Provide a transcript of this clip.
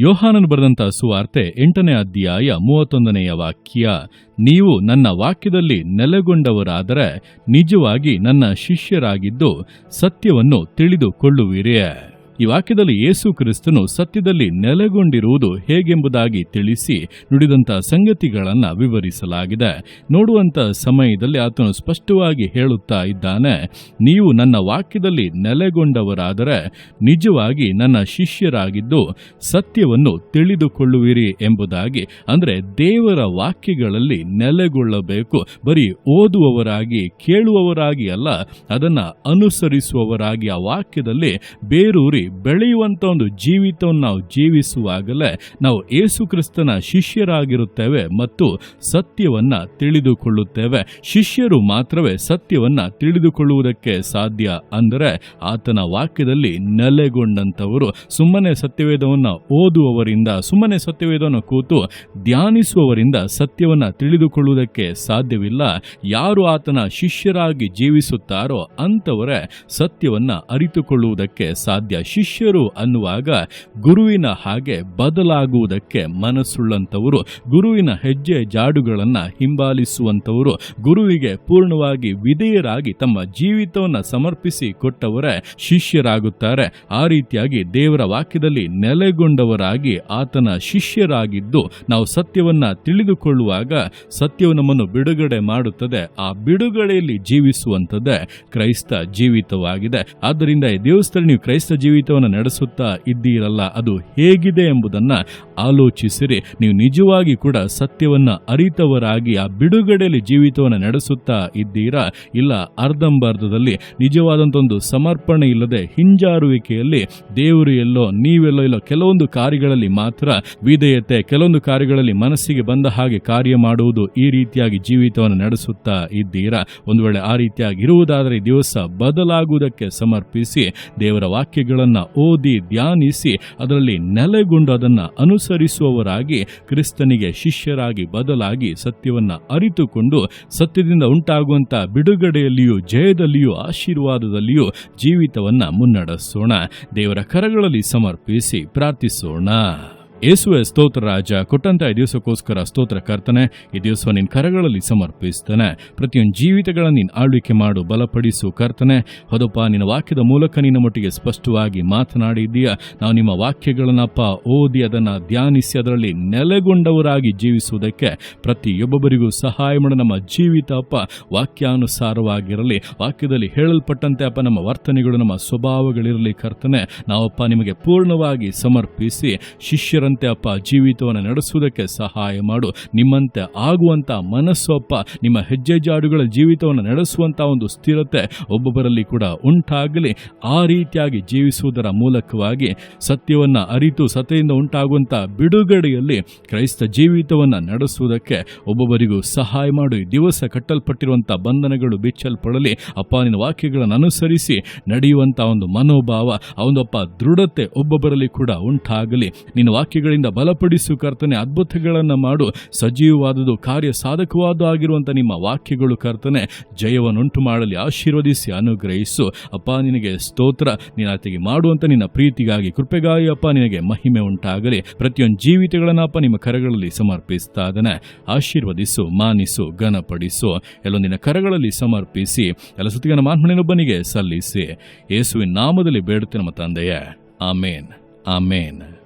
ಯೋಹಾನನು ಬರೆದಂತ ಸುವಾರ್ತೆ ಎಂಟನೇ ಅಧ್ಯಾಯ ಮೂವತ್ತೊಂದನೆಯ ವಾಕ್ಯ, ನೀವು ನನ್ನ ವಾಕ್ಯದಲ್ಲಿ ನೆಲೆಗೊಂಡವರಾದರೆ ನಿಜವಾಗಿ ನನ್ನ ಶಿಷ್ಯರಾಗಿದ್ದು ಸತ್ಯವನ್ನು ತಿಳಿದುಕೊಳ್ಳುವಿರೇ. ಈ ವಾಕ್ಯದಲ್ಲಿ ಯೇಸು ಕ್ರಿಸ್ತನು ಸತ್ಯದಲ್ಲಿ ನೆಲೆಗೊಂಡಿರುವುದು ಹೇಗೆಂಬುದಾಗಿ ತಿಳಿಸಿ ನುಡಿದಂತಹ ಸಂಗತಿಗಳನ್ನು ವಿವರಿಸಲಾಗಿದೆ. ನೋಡುವಂತ ಸಮಯದಲ್ಲಿ ಆತನು ಸ್ಪಷ್ಟವಾಗಿ ಹೇಳುತ್ತಾ ಇದ್ದಾನೆ, ನೀವು ನನ್ನ ವಾಕ್ಯದಲ್ಲಿ ನೆಲೆಗೊಂಡವರಾದರೆ ನಿಜವಾಗಿ ನನ್ನ ಶಿಷ್ಯರಾಗಿದ್ದು ಸತ್ಯವನ್ನು ತಿಳಿದುಕೊಳ್ಳುವಿರಿ ಎಂಬುದಾಗಿ, ಅಂದರೆ ದೇವರ ವಾಕ್ಯಗಳಲ್ಲಿ ನೆಲೆಗೊಳ್ಳಬೇಕು, ಬರೀ ಓದುವವರಾಗಿ, ಕೇಳುವವರಾಗಿ ಅಲ್ಲ, ಅದನ್ನು ಅನುಸರಿಸುವವರಾಗಿ ಆ ವಾಕ್ಯದಲ್ಲಿ ಬೇರೂರಿ ಬೆಳೆಯುವಂತ ಒಂದು ಜೀವಿತವನ್ನು ನಾವು ಜೀವಿಸುವಾಗಲೇ ನಾವು ಏಸು ಕ್ರಿಸ್ತನ ಶಿಷ್ಯರಾಗಿರುತ್ತೇವೆ ಮತ್ತು ಸತ್ಯವನ್ನ ತಿಳಿದುಕೊಳ್ಳುತ್ತೇವೆ. ಶಿಷ್ಯರು ಮಾತ್ರವೇ ಸತ್ಯವನ್ನ ತಿಳಿದುಕೊಳ್ಳುವುದಕ್ಕೆ ಸಾಧ್ಯ ಅಂದರೆ ಆತನ ವಾಕ್ಯದಲ್ಲಿ ನೆಲೆಗೊಂಡಂಥವರು. ಸುಮ್ಮನೆ ಸತ್ಯವೇದವನ್ನು ಓದುವವರಿಂದ, ಸುಮ್ಮನೆ ಸತ್ಯವೇದವನ್ನು ಕೂತು ಧ್ಯಾನಿಸುವವರಿಂದ ಸತ್ಯವನ್ನ ತಿಳಿದುಕೊಳ್ಳುವುದಕ್ಕೆ ಸಾಧ್ಯವಿಲ್ಲ. ಯಾರು ಆತನ ಶಿಷ್ಯರಾಗಿ ಜೀವಿಸುತ್ತಾರೋ ಅಂತವರೇ ಸತ್ಯವನ್ನ ಅರಿತುಕೊಳ್ಳುವುದಕ್ಕೆ ಸಾಧ್ಯ. ಶಿಷ್ಯರು ಅನ್ನುವಾಗ ಗುರುವಿನ ಹಾಗೆ ಬದಲಾಗುವುದಕ್ಕೆ ಮನಸ್ಸುಳ್ಳಂಥವರು, ಗುರುವಿನ ಹೆಜ್ಜೆ ಜಾಡುಗಳನ್ನು ಹಿಂಬಾಲಿಸುವಂತವರು ಗುರುವಿಗೆ ಪೂರ್ಣವಾಗಿ ವಿಧೇಯರಾಗಿ ತಮ್ಮ ಜೀವಿತವನ್ನ ಸಮರ್ಪಿಸಿ ಕೊಟ್ಟವರೇ ಶಿಷ್ಯರಾಗುತ್ತಾರೆ. ಆ ರೀತಿಯಾಗಿ ದೇವರ ವಾಕ್ಯದಲ್ಲಿ ನೆಲೆಗೊಂಡವರಾಗಿ ಆತನ ಶಿಷ್ಯರಾಗಿದ್ದು, ನಾವು ಸತ್ಯವನ್ನ ತಿಳಿದುಕೊಳ್ಳುವಾಗ ಸತ್ಯವು ನಮ್ಮನ್ನು ಬಿಡುಗಡೆ ಮಾಡುತ್ತದೆ, ಆ ಬಿಡುಗಡೆಯಲ್ಲಿ ಜೀವಿಸುವಂಥದ್ದೇ ಕ್ರೈಸ್ತ ಜೀವಿತವಾಗಿದೆ. ಆದ್ದರಿಂದ ಈ ದೇವಸ್ಥಳ ನೀವು ಕ್ರೈಸ್ತ ಜೀವಿತವನ್ನು ನಡೆಸುತ್ತಾ ಇದ್ದೀರಲ್ಲ, ಅದು ಹೇಗಿದೆ ಎಂಬುದನ್ನು ಆಲೋಚಿಸಿರಿ. ನೀವು ನಿಜವಾಗಿ ಕೂಡ ಸತ್ಯವನ್ನು ಅರಿತವರಾಗಿ ಆ ಬಿಡುಗಡೆಯಲ್ಲಿ ಜೀವಿತವನ್ನು ನಡೆಸುತ್ತಾ ಇದ್ದೀರಾ? ಇಲ್ಲ, ಅರ್ಧಂಬರ್ಧದಲ್ಲಿ ನಿಜವಾದಂಥ ಒಂದು ಸಮರ್ಪಣೆ ಇಲ್ಲದೆ ಹಿಂಜಾರುವಿಕೆಯಲ್ಲಿ ದೇವರು ಎಲ್ಲೋ, ನೀವೆಲ್ಲೋ, ಇಲ್ಲೋ ಕೆಲವೊಂದು ಕಾರ್ಯಗಳಲ್ಲಿ ಮಾತ್ರ ವಿಧೇಯತೆ, ಕೆಲವೊಂದು ಕಾರ್ಯಗಳಲ್ಲಿ ಮನಸ್ಸಿಗೆ ಬಂದ ಹಾಗೆ ಕಾರ್ಯ ಮಾಡುವುದು ಈ ರೀತಿಯಾಗಿ ಜೀವಿತವನ್ನು ನಡೆಸುತ್ತಾ ಇದ್ದೀರಾ? ಒಂದು ವೇಳೆ ಆ ರೀತಿಯಾಗಿ ಇರುವುದಾದರೆ ದಿವಸ ಬದಲಾಗುವುದಕ್ಕೆ ಸಮರ್ಪಿಸಿ ದೇವರ ವಾಕ್ಯಗಳನ್ನು ಓದಿ ಧ್ಯಾನಿಸಿ ಅದರಲ್ಲಿ ನೆಲೆಗೊಂಡು ಅದನ್ನು ಅನುಸರಿಸುವವರಾಗಿ ಕ್ರಿಸ್ತನಿಗೆ ಶಿಷ್ಯರಾಗಿ ಬದಲಾಗಿ ಸತ್ಯವನ್ನು ಅರಿತುಕೊಂಡು ಸತ್ಯದಿಂದ ಉಂಟಾಗುವಂಥ ಬಿಡುಗಡೆಯಲ್ಲಿಯೂ ಜಯದಲ್ಲಿಯೂ ಆಶೀರ್ವಾದದಲ್ಲಿಯೂ ಜೀವಿತವನ್ನು ಮುನ್ನಡೆಸೋಣ. ದೇವರ ಕರಗಳಲ್ಲಿ ಸಮರ್ಪಿಸಿ ಪ್ರಾರ್ಥಿಸೋಣ. ಯೇಸುವೆ ಸ್ತೋತ್ರ ರಾಜ, ಕೊಟ್ಟಂತ ಈ ದಿವಸಕ್ಕೋಸ್ಕರ ಸ್ತೋತ್ರ ಕರ್ತನೆ, ಈ ದಿವಸ ನಿನ್ನ ಕರಗಳಲ್ಲಿ ಸಮರ್ಪಿಸ್ತಾನೆ. ಪ್ರತಿಯೊಂದು ಜೀವಿತಗಳನ್ನು ನೀನು ಆಳ್ವಿಕೆ ಮಾಡು, ಬಲಪಡಿಸು ಕರ್ತನೆ. ಹೌದಪ್ಪ, ನಿನ್ನ ವಾಕ್ಯದ ಮೂಲಕ ನಿನ್ನ ಮಟ್ಟಿಗೆ ಸ್ಪಷ್ಟವಾಗಿ ಮಾತನಾಡಿದ್ದೀಯ? ನಾವು ನಿಮ್ಮ ವಾಕ್ಯಗಳನ್ನಪ್ಪ ಓದಿ ಅದನ್ನು ಧ್ಯಾನಿಸಿ ಅದರಲ್ಲಿ ನೆಲೆಗೊಂಡವರಾಗಿ ಜೀವಿಸುವುದಕ್ಕೆ ಪ್ರತಿಯೊಬ್ಬೊಬ್ಬರಿಗೂ ಸಹಾಯ ಮಾಡ. ನಮ್ಮ ಜೀವಿತ ಅಪ್ಪ, ವಾಕ್ಯಾನುಸಾರವಾಗಿರಲಿ, ವಾಕ್ಯದಲ್ಲಿ ಹೇಳಲ್ಪಟ್ಟಂತೆ ಅಪ್ಪ, ನಮ್ಮ ವರ್ತನೆಗಳು, ನಮ್ಮ ಸ್ವಭಾವಗಳಿರಲಿ ಕರ್ತನೆ. ನಾವಪ್ಪ ನಿಮಗೆ ಪೂರ್ಣವಾಗಿ ಸಮರ್ಪಿಸಿ ಶಿಷ್ಯರಂತೆ ಅಪ್ಪ ಜೀವಿತವನ್ನು ನಡೆಸುವುದಕ್ಕೆ ಸಹಾಯ ಮಾಡು. ನಿಮ್ಮಂತೆ ಆಗುವಂತ ಮನಸ್ಸು ಅಪ್ಪ, ನಿಮ್ಮ ಹೆಜ್ಜೆ ಜಾಡುಗಳ ಜೀವಿತವನ್ನು ನಡೆಸುವಂಥ ಒಂದು ಸ್ಥಿರತೆ ಒಬ್ಬೊಬ್ಬರಲ್ಲಿ ಕೂಡ ಉಂಟಾಗಲಿ. ಆ ರೀತಿಯಾಗಿ ಜೀವಿಸುವುದರ ಮೂಲಕವಾಗಿ ಸತ್ಯವನ್ನ ಅರಿತು ಸತೆಯಿಂದ ಉಂಟಾಗುವಂತ ಬಿಡುಗಡೆಯಲ್ಲಿ ಕ್ರೈಸ್ತ ಜೀವಿತವನ್ನ ನಡೆಸುವುದಕ್ಕೆ ಒಬ್ಬೊಬ್ಬರಿಗೂ ಸಹಾಯ ಮಾಡು. ದಿವಸ ಕಟ್ಟಲ್ಪಟ್ಟಿರುವಂಥ ಬಂಧನಗಳು ಬಿಚ್ಚಲ್ಪಡಲಿ. ಅಪ್ಪ, ನಿನ್ನ ವಾಕ್ಯಗಳನ್ನು ಅನುಸರಿಸಿ ನಡೆಯುವಂತ ಒಂದು ಮನೋಭಾವ ಒಂದಪ್ಪ ದೃಢತೆ ಒಬ್ಬೊಬ್ಬರಲ್ಲಿ ಕೂಡ ಉಂಟಾಗಲಿ. ನಿನ್ನ ವಾಕ್ಯಗಳಿಂದ ಬಲಪಡಿಸು ಕರ್ತನೆ, ಅದ್ಭುತಗಳನ್ನು ಮಾಡು. ಸಜೀವವಾದುದು ಕಾರ್ಯ ಸಾಧಕವಾದ ಆಗಿರುವಂಥ ನಿಮ್ಮ ವಾಕ್ಯಗಳು ಕರ್ತನೆ, ಜಯವನ್ನುಂಟು ಮಾಡಲಿ, ಆಶೀರ್ವದಿಸಿ, ಅನುಗ್ರಹಿಸು. ಅಪ್ಪ, ನಿನಗೆ ಸ್ತೋತ್ರ. ನಿನ್ನಾತಿಗೆ ಮಾಡುವಂತ ನಿನ್ನ ಪ್ರೀತಿಗಾಗಿ, ಕೃಪೆಗಾಗಿ ಅಪ್ಪ, ನಿನಗೆ ಮಹಿಮೆ ಉಂಟಾಗಲಿ. ಪ್ರತಿಯೊಂದು ಜೀವಿತಗಳನ್ನು ಅಪ್ಪ, ನಿಮ್ಮ ಕರಗಳಲ್ಲಿ ಸಮರ್ಪಿಸ್ತಾ ಇದ್ದಾನೆ. ಆಶೀರ್ವದಿಸು, ಮಾನಿಸು, ಘನಪಡಿಸು. ಎಲ್ಲೊಂದಿನ ಕರಗಳಲ್ಲಿ ಸಮರ್ಪಿಸಿ, ಎಲ್ಲ ಸುತ್ತಿಗನ ಮಾನ್ಮನೆಯೊಬ್ಬನಿಗೆ ಸಲ್ಲಿಸಿ. ಯೇಸುವಿನ ನಾಮದಲ್ಲಿ ಬೇಡುತ್ತೆ ನಮ್ಮ ತಂದೆಯೇ. ಆಮೇನ್. ಆಮೇನ್.